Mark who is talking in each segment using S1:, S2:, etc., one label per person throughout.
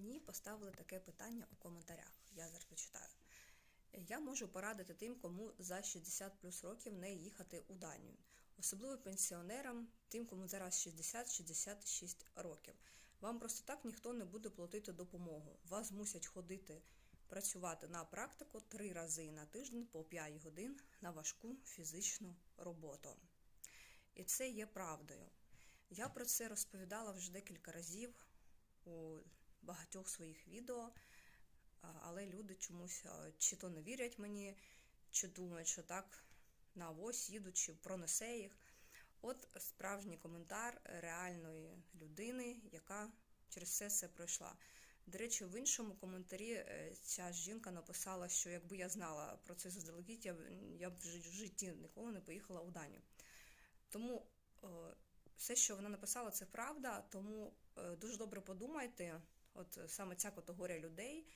S1: Мені поставили таке питання у коментарях. Я зараз почитаю. Я можу порадити тим, кому за 60 плюс років не їхати у Данію, особливо пенсіонерам, тим, кому зараз 60-66 років. Вам просто так ніхто не буде платити допомогу. Вас мусять ходити працювати на практику три рази на тиждень по 5 годин на важку фізичну роботу. І це є правдою. Я про це розповідала вже декілька разів у багатьох своїх відео, але люди чомусь чи то не вірять мені, чи думають, що так на авось їдуть, чи пронесе їх. От справжній коментар реальної людини, яка через все це пройшла. До речі, в іншому коментарі е, ця жінка написала, що якби я знала про це заздалегідь, я б, я б в жи- житті ніколи не поїхала у Данію. Тому е, все, що вона написала, це правда. Тому е, дуже добре подумайте, от е, саме ця категорія людей,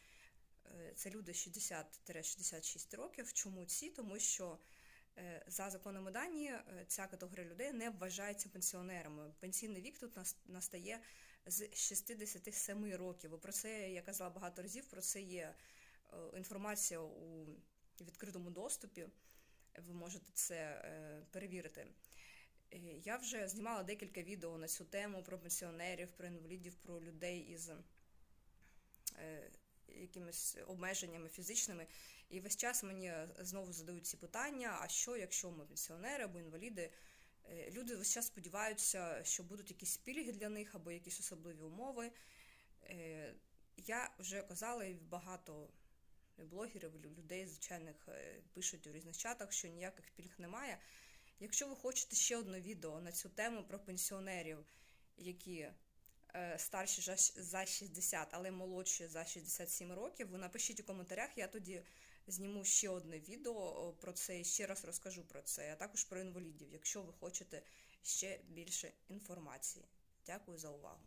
S1: е, це люди 60-66 років. Чому ці? Тому що е, за законами Данії е, ця категорія людей не вважається пенсіонерами. Пенсійний вік тут нас- настає з 67 років. Про це я казала багато разів. Про це є інформація у відкритому доступі. Ви можете це перевірити. Я вже знімала декілька відео на цю тему про пенсіонерів, про інвалідів, про людей із якимись обмеженнями фізичними. І весь час мені знову задають ці питання: а що, якщо ми пенсіонери або інваліди? Е, Люди весь час сподіваються, що будуть якісь пільги для них або якісь особливі умови. Е, Я вже казала, і багато блогерів, людей звичайних е, пишуть у різних чатах, що ніяких пільг немає. Якщо ви хочете ще одне відео на цю тему про пенсіонерів, які е, старші за- за 60, але молодші за 67 років, ви напишіть у коментарях, я тоді зніму ще одне відео про це і ще раз розкажу про це, а також про інвалідів, якщо ви хочете ще більше інформації. Дякую за увагу.